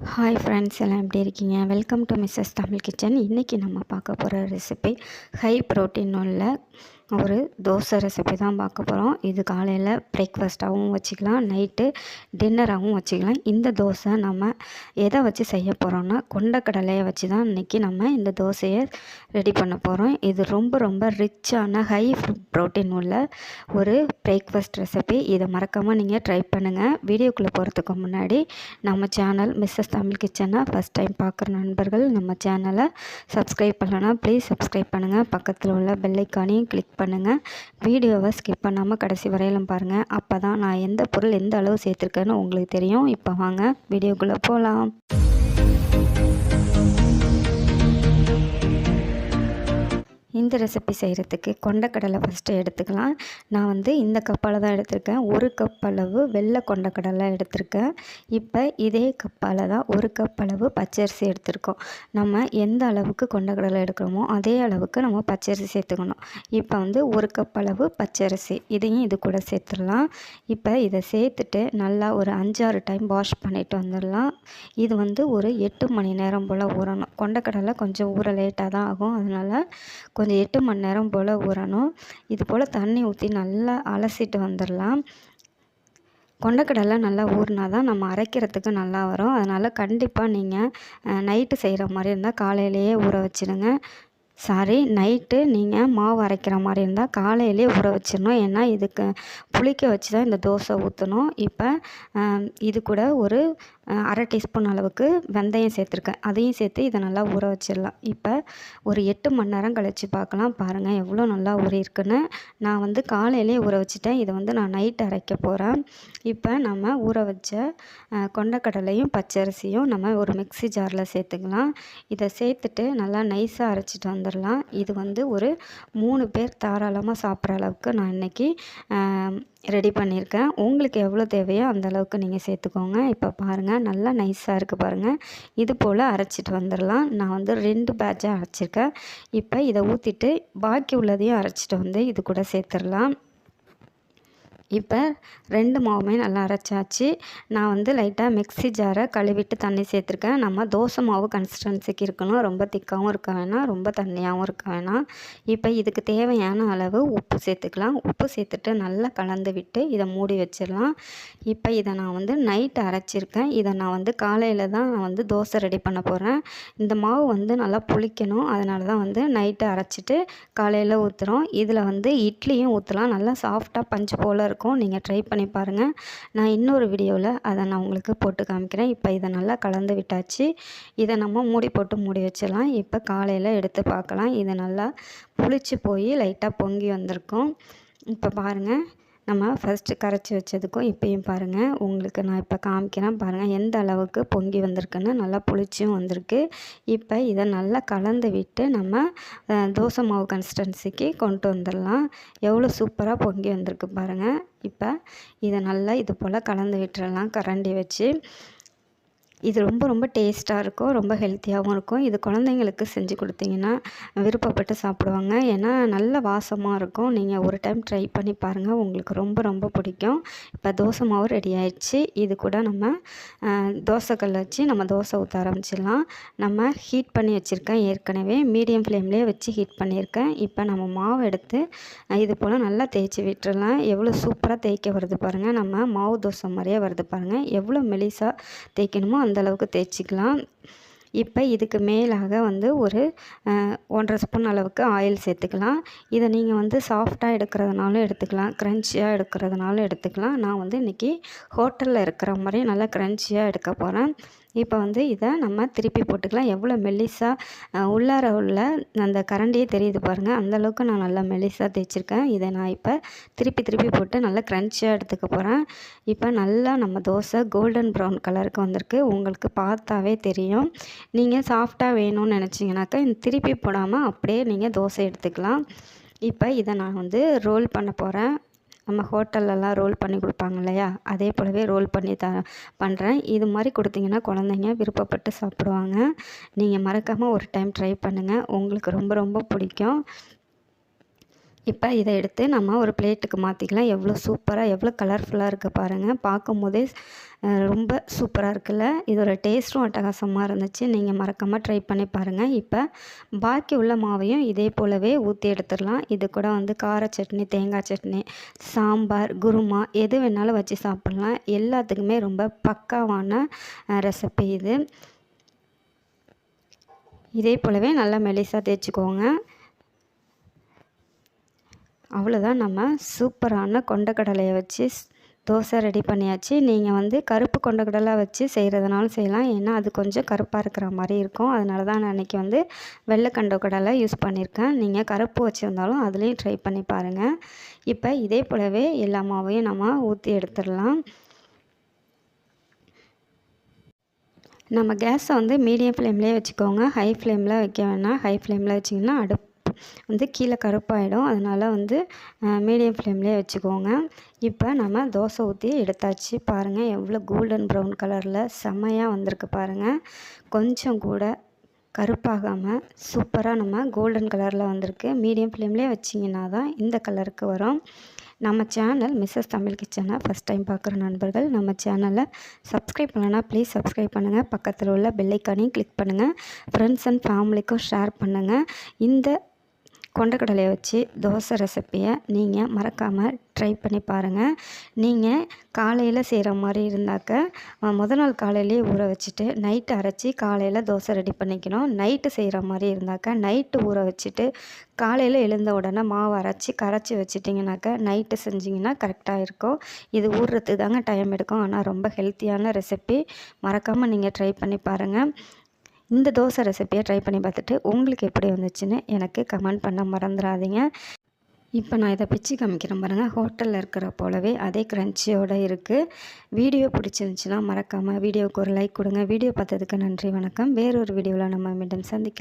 Hi friends எல்லாம் எப்படி இருக்கீங்க? Welcome to Mrs Tamil kitchen இன்றைக்கி நம்ம பார்க்க போகிற ரெசிபி ஹை ப்ரோட்டீன் உள்ள ஒரு தோசை ரெசிபி தான் பார்க்க போகிறோம் இது காலையில் பிரேக்ஃபாஸ்ட்டாகவும் வச்சுக்கலாம். நைட்டு டின்னராகவும் வச்சுக்கலாம். இந்த தோசை நம்ம எதை வச்சு செய்ய போகிறோம்னா கொண்டக்கடலையை வச்சு தான் இன்றைக்கி நம்ம இந்த தோசையை ரெடி பண்ண போகிறோம் இது ரொம்ப ரொம்ப ரிச்சான ஹை ப்ரோட்டீன் உள்ள ஒரு பிரேக்ஃபாஸ்ட் ரெசிபி இதை மறக்காமல் நீங்கள் ட்ரை பண்ணுங்கள் வீடியோக்குள்ளே போகிறதுக்கு முன்னாடி நம்ம சேனல் மிஸ்ஸஸ் தமிழ் கிச்சனை ஃபஸ்ட் டைம் பார்க்குற நண்பர்கள் நம்ம சேனலை சப்ஸ்கிரைப் பண்ணலன்னா ப்ளீஸ் சப்ஸ்கிரைப் பண்ணுங்கள் பக்கத்தில் உள்ள பெல்லைக்கானையும் கிளிக் பண்ணுங்கள் வீடியோவை ஸ்கிப் பண்ணாமல் கடைசி வரையிலும் பாருங்கள் அப்போ தான் நான் எந்த பொருள் எந்த அளவு சேர்த்துருக்கேன்னு உங்களுக்கு தெரியும். இப்போ வாங்க வீடியோக்குள்ளே போகலாம் இந்த ரெசிபி செய்கிறதுக்கு கொண்டக்கடலை ஃபஸ்ட்டு எடுத்துக்கலாம். நான் வந்து இந்த கப்பால் தான் எடுத்திருக்கேன். ஒரு கப் அளவு வெள்ளை கொண்டக்கடலை எடுத்திருக்கேன். இப்போ இதே கப்பால் தான் ஒரு கப் அளவு பச்சரிசி எடுத்திருக்கோம். நம்ம எந்த அளவுக்கு கொண்டக்கடலை எடுக்கிறோமோ அதே அளவுக்கு நம்ம பச்சரிசி சேர்த்துக்கணும். இப்போ வந்து ஒரு கப் அளவு பச்சரிசி இதையும் இது கூட சேர்த்துடலாம். இப்போ இதை சேர்த்துட்டு நல்லா ஒரு அஞ்சாறு டைம் வாஷ் பண்ணிவிட்டு வந்துடலாம். இது வந்து ஒரு எட்டு மணி நேரம் போல் ஊறணும். கொண்டக்கடலை கொஞ்சம் ஊற லேட்டாக தான் ஆகும். அதனால் கொஞ்சம் எட்டு மணி நேரம் போல் ஊறணும். இது போல் தண்ணி ஊற்றி நல்லா அலசிட்டு வந்துடலாம். கொண்டக்கடலை நல்லா ஊறினா தான் நம்ம அரைக்கிறதுக்கு நல்லா வரும். அதனால் கண்டிப்பாக நீங்கள் நைட்டு செய்கிற மாதிரி இருந்தால் காலையிலேயே ஊற வச்சுடுங்க. சாரி நைட்டு நீங்கள் மாவு அரைக்கிற மாதிரி இருந்தால் காலையிலே ஊற வச்சிடணும். ஏன்னா இதுக்கு புளிக்க வச்சு தான் இந்த தோசை ஊற்றணும் இப்போ இது கூட ஒரு அரை டீஸ்பூன் அளவுக்கு வெந்தயம் சேர்த்துருக்கேன். அதையும் சேர்த்து இதை நல்லா ஊற வச்சிடலாம். இப்போ ஒரு எட்டு மணி நேரம் கழித்து பார்க்கலாம். பாருங்கள் எவ்வளோ நல்லா ஊறியிருக்குன்னு நான் வந்து காலையிலே ஊற வச்சுட்டேன். இதை வந்து நான் நைட் அரைக்க போகிறேன் இப்போ நம்ம ஊற வச்ச கொண்டக்கடலையும் பச்சரிசியும் நம்ம ஒரு மிக்சி ஜாரில் சேர்த்துக்கலாம். இதை சேர்த்துட்டு நல்லா நைஸாக அரைச்சிட்டு வந்துடலாம். இது வந்து ஒரு மூணு பேர் தாராளமாக சாப்பிட்ற அளவுக்கு நான் இன்றைக்கி ரெடி பண்ணியிருக்கேன். உங்களுக்கு எவ்வளோ தேவையோ அந்த அளவுக்கு நீங்கள் சேர்த்துக்கோங்க. இப்போ பாருங்கள் நல்லா நைஸாக இருக்குது பாருங்கள் இது போல் அரைச்சிட்டு வந்துடலாம். நான் வந்து ரெண்டு பேட்சாக அரைச்சிருக்கேன். இப்போ இதை ஊற்றிட்டு பாக்கி உள்ளதையும் அரைச்சிட்டு வந்து இது கூட சேர்த்துடலாம். இப்போ ரெண்டு மாவுமே நல்லா அரைச்சாச்சு. நான் வந்து லைட்டாக மிக்ஸி ஜாரை கழுவிட்டு தண்ணி சேர்த்துருக்கேன். நம்ம தோசை மாவு கன்சிஸ்டன்சிக்கு இருக்கணும். ரொம்ப திக்காகவும் இருக்க வேணாம். ரொம்ப தண்ணியாகவும் இருக்க வேணாம். இப்போ இதுக்கு தேவையான அளவு உப்பு சேர்த்துக்கலாம். உப்பு சேர்த்துட்டு நல்லா கலந்து விட்டு இதை மூடி வச்சிடலாம். இப்போ இதை நான் வந்து நைட்டு அரைச்சிருக்கேன். இதை நான் வந்து காலையில் தான் நான் வந்து தோசை ரெடி பண்ண போகிறேன் இந்த மாவு வந்து நல்லா புளிக்கணும். அதனால தான் வந்து நைட்டு அரைச்சிட்டு காலையில் ஊற்றுறோம் இதில் வந்து இட்லியும் ஊற்றலாம் நல்லா சாஃப்டாக பஞ்சு போல் இருக்கும் இருக்கும். நீங்கள் ட்ரை பண்ணி பாருங்கள் நான் இன்னொரு வீடியோவில் அதை நான் உங்களுக்கு போட்டு காமிக்கிறேன். இப்போ இதை நல்லா கலந்து விட்டாச்சு. இதை நம்ம மூடி போட்டு மூடி வச்சிடலாம். இப்போ காலையில் எடுத்து பார்க்கலாம். இதை நல்லா புளிச்சு போய் லைட்டாக பொங்கி வந்திருக்கும். இப்போ பாருங்கள் நம்ம ஃபஸ்ட்டு கரைச்சி வச்சதுக்கும் இப்போயும் பாருங்கள் உங்களுக்கு நான் இப்போ காமிக்கிறேன். பாருங்கள் எந்த அளவுக்கு பொங்கி வந்திருக்குன்னு நல்லா புளிச்சும் வந்திருக்கு. இப்போ இதை நல்லா கலந்து விட்டு நம்ம தோசை மாவு கன்சிஸ்டன்சிக்கு கொண்டு வந்துடலாம். எவ்வளோ சூப்பராக பொங்கி வந்திருக்கு பாருங்கள் இப்போ இதை நல்லா இது போல் கலந்து விட்டுறலாம். கரண்டி வச்சு. இது ரொம்ப ரொம்ப டேஸ்ட்டாக இருக்கும் ரொம்ப ஹெல்த்தியாகவும் இருக்கும். இது குழந்தைங்களுக்கு செஞ்சு கொடுத்தீங்கன்னா விருப்பப்பட்டு சாப்பிடுவாங்க. ஏன்னா நல்ல வாசமாக இருக்கும். நீங்கள் ஒரு டைம் ட்ரை பண்ணி பாருங்கள் உங்களுக்கு ரொம்ப ரொம்ப பிடிக்கும். இப்போ தோசை மாவு ரெடி ஆயிடுச்சு. இது கூட நம்ம தோசைக்கல் வச்சு நம்ம தோசை ஊற்ற ஆரம்பிச்சிடலாம். நம்ம ஹீட் பண்ணி வச்சுருக்கேன் ஏற்கனவே. மீடியம் ஃப்ளேம்லேயே வச்சு ஹீட் பண்ணியிருக்கேன். இப்போ நம்ம மாவு எடுத்து இது போல் நல்லா தேய்ச்சி விட்டுடலாம் எவ்வளோ சூப்பராக தேய்க்க வருது பாருங்கள் நம்ம மாவு தோசை மாதிரியே வருது பாருங்கள் எவ்வளோ மெலிசாக தேய்க்கணுமோ அந்த அந்தளவுக்கு தேய்ச்சிக்கலாம். இப்போ இதுக்கு மேலாக வந்து ஒரு ஒன்றரை ஸ்பூன் அளவுக்கு ஆயில் சேர்த்துக்கலாம். இதை நீங்கள் வந்து சாஃப்டாக எடுக்கிறதுனாலும் எடுத்துக்கலாம். க்ரன்ச்சியாக எடுக்கிறதுனாலும் எடுத்துக்கலாம். நான் வந்து இன்றைக்கி ஹோட்டலில் இருக்கிற மாதிரி நல்லா க்ரன்ச்சியாக எடுக்க போகிறேன் இப்போ வந்து இதை நம்ம திருப்பி போட்டுக்கலாம். எவ்வளோ மெல்லிஸாக உள்ளார உள்ள அந்த கரண்டியே தெரியுது பாருங்கள் அந்தளவுக்கு நான் நல்லா மெல்லிஸாக தேய்ச்சிருக்கேன். இதை நான் இப்போ திருப்பி திருப்பி போட்டு நல்லா க்ரன்ச்சியாக எடுத்துக்க போகிறேன் இப்போ நல்லா நம்ம தோசை கோல்டன் ப்ரௌன் கலருக்கு வந்திருக்கு. உங்களுக்கு பார்த்தாவே தெரியும். நீங்கள் சாஃப்டாக வேணும்னு நினச்சிங்கனாக்கா இந்த திருப்பி போடாமல் அப்படியே நீங்கள் தோசை எடுத்துக்கலாம். இப்போ இதை நான் வந்து ரோல் பண்ண போகிறேன் நம்ம ஹோட்டல்லலாம் ரோல் பண்ணி கொடுப்பாங்க இல்லையா? அதே போலவே ரோல் பண்ணி த பண்ணுறேன் இது மாதிரி கொடுத்தீங்கன்னா குழந்தைங்க விருப்பப்பட்டு சாப்பிடுவாங்க. நீங்கள் மறக்காமல் ஒரு டைம் ட்ரை பண்ணுங்கள் உங்களுக்கு ரொம்ப ரொம்ப பிடிக்கும். இப்போ இதை எடுத்து நம்ம ஒரு பிளேட்டுக்கு மாற்றிக்கலாம் எவ்வளோ சூப்பராக எவ்வளோ கலர்ஃபுல்லாக இருக்குது பாருங்கள் பார்க்கும் போதே ரொம்ப சூப்பராக இருக்குல்ல? இதோட டேஸ்ட்டும் அட்டகாசமாக இருந்துச்சு. நீங்கள் மறக்காமல் ட்ரை பண்ணி பாருங்கள் இப்போ பாக்கி உள்ள மாவையும் இதே போலவே ஊற்றி எடுத்துடலாம். இது கூட வந்து கார சட்னி தேங்காய் சட்னி சாம்பார் குருமா எது வேணாலும் வச்சு சாப்பிட்லாம். எல்லாத்துக்குமே ரொம்ப பக்காவான ரெசிபி இது. இதே போலவே நல்லா மெலிசாக தேய்ச்சிக்கோங்க. அவ்வளோதான் நம்ம சூப்பரான கொண்டக்கடலையை வச்சு தோசை ரெடி பண்ணியாச்சு. நீங்கள் வந்து கருப்பு கொண்டக்கடலை வச்சு செய்கிறதுனாலும் செய்யலாம். ஏன்னா அது கொஞ்சம் கருப்பாக இருக்கிற மாதிரி இருக்கும். அதனால தான் நான் அன்றைக்கி வந்து வெள்ளை கொண்டக்கடலை யூஸ் பண்ணியிருக்கேன். நீங்கள் கருப்பு வச்சுருந்தாலும் அதுலேயும் ட்ரை பண்ணி பாருங்கள் இப்போ இதே போலவே எல்லா மாவையும் நம்ம ஊற்றி எடுத்துடலாம். நம்ம கேஸை வந்து மீடியம் ஃப்ளேம்லேயே வச்சுக்கோங்க. ஹை ஃப்ளேமில் வைக்க வேணாம். ஹை ஃப்ளேமில் வச்சிங்கன்னா அடுப்பு வந்து கீழே கருப்பாயிடும். அதனால் வந்து மீடியம் ஃப்ளேம்லேயே வச்சுக்கோங்க. இப்போ நம்ம தோசை ஊற்றி எடுத்தாச்சு பாருங்கள் எவ்வளோ கோல்டன் ப்ரௌன் கலரில் செம்மையாக வந்திருக்கு பாருங்கள் கொஞ்சம் கூட கருப்பாகாமல் சூப்பராக நம்ம கோல்டன் கலரில் வந்திருக்கு. மீடியம் ஃப்ளேம்லேயே வச்சிங்கன்னா தான் இந்த கலருக்கு வரும். நம்ம சேனல் மிஸ்ஸஸ் தமிழ் கிச்சனை ஃபஸ்ட் டைம் பார்க்குற நண்பர்கள் நம்ம சேனலை சப்ஸ்கிரைப் பண்ணலன்னா ப்ளீஸ் சப்ஸ்கிரைப் பண்ணுங்கள் பக்கத்தில் உள்ள பெல்லைக்கானையும் கிளிக் பண்ணுங்கள் ஃப்ரெண்ட்ஸ் அண்ட் ஃபேமிலிக்கும் ஷேர் பண்ணுங்கள் இந்த கொண்டக்கடலையை வச்சு தோசை ரெசிப்பியை நீங்கள் மறக்காமல் ட்ரை பண்ணி பாருங்கள் நீங்கள் காலையில் செய்கிற மாதிரி இருந்தாக்க முத நாள் காலையிலே ஊற வச்சுட்டு நைட்டு அரைச்சி காலையில் தோசை ரெடி பண்ணிக்கணும். நைட்டு செய்கிற மாதிரி இருந்தாக்க நைட்டு ஊற வச்சுட்டு காலையில் எழுந்த உடனே மாவு அரைச்சி கரைச்சி வச்சிட்டிங்கனாக்கா நைட்டு செஞ்சிங்கன்னா கரெக்டாக இருக்கும். இது ஊறுறதுக்கு தாங்க டைம் எடுக்கும். ஆனால் ரொம்ப ஹெல்த்தியான ரெசிபி மறக்காமல் நீங்கள் ட்ரை பண்ணி பாருங்கள் இந்த தோசை ரெசிப்பியை ட்ரை பண்ணி பார்த்துட்டு உங்களுக்கு எப்படி வந்துச்சுன்னு எனக்கு கமெண்ட் பண்ண மறந்துடாதீங்க இப்போ நான் இதை பிச்சு காமிக்கிறேன் பாருங்கள் ஹோட்டலில் இருக்கிற போலவே அதே க்ரன்ச்சியோடு இருக்குது வீடியோ பிடிச்சிருந்துச்சின்னா மறக்காமல் வீடியோவுக்கு ஒரு லைக் கொடுங்க. வீடியோ பார்த்ததுக்கு நன்றி வணக்கம். வேறொரு வீடியோவில் நம்ம மீண்டும் சந்திக்க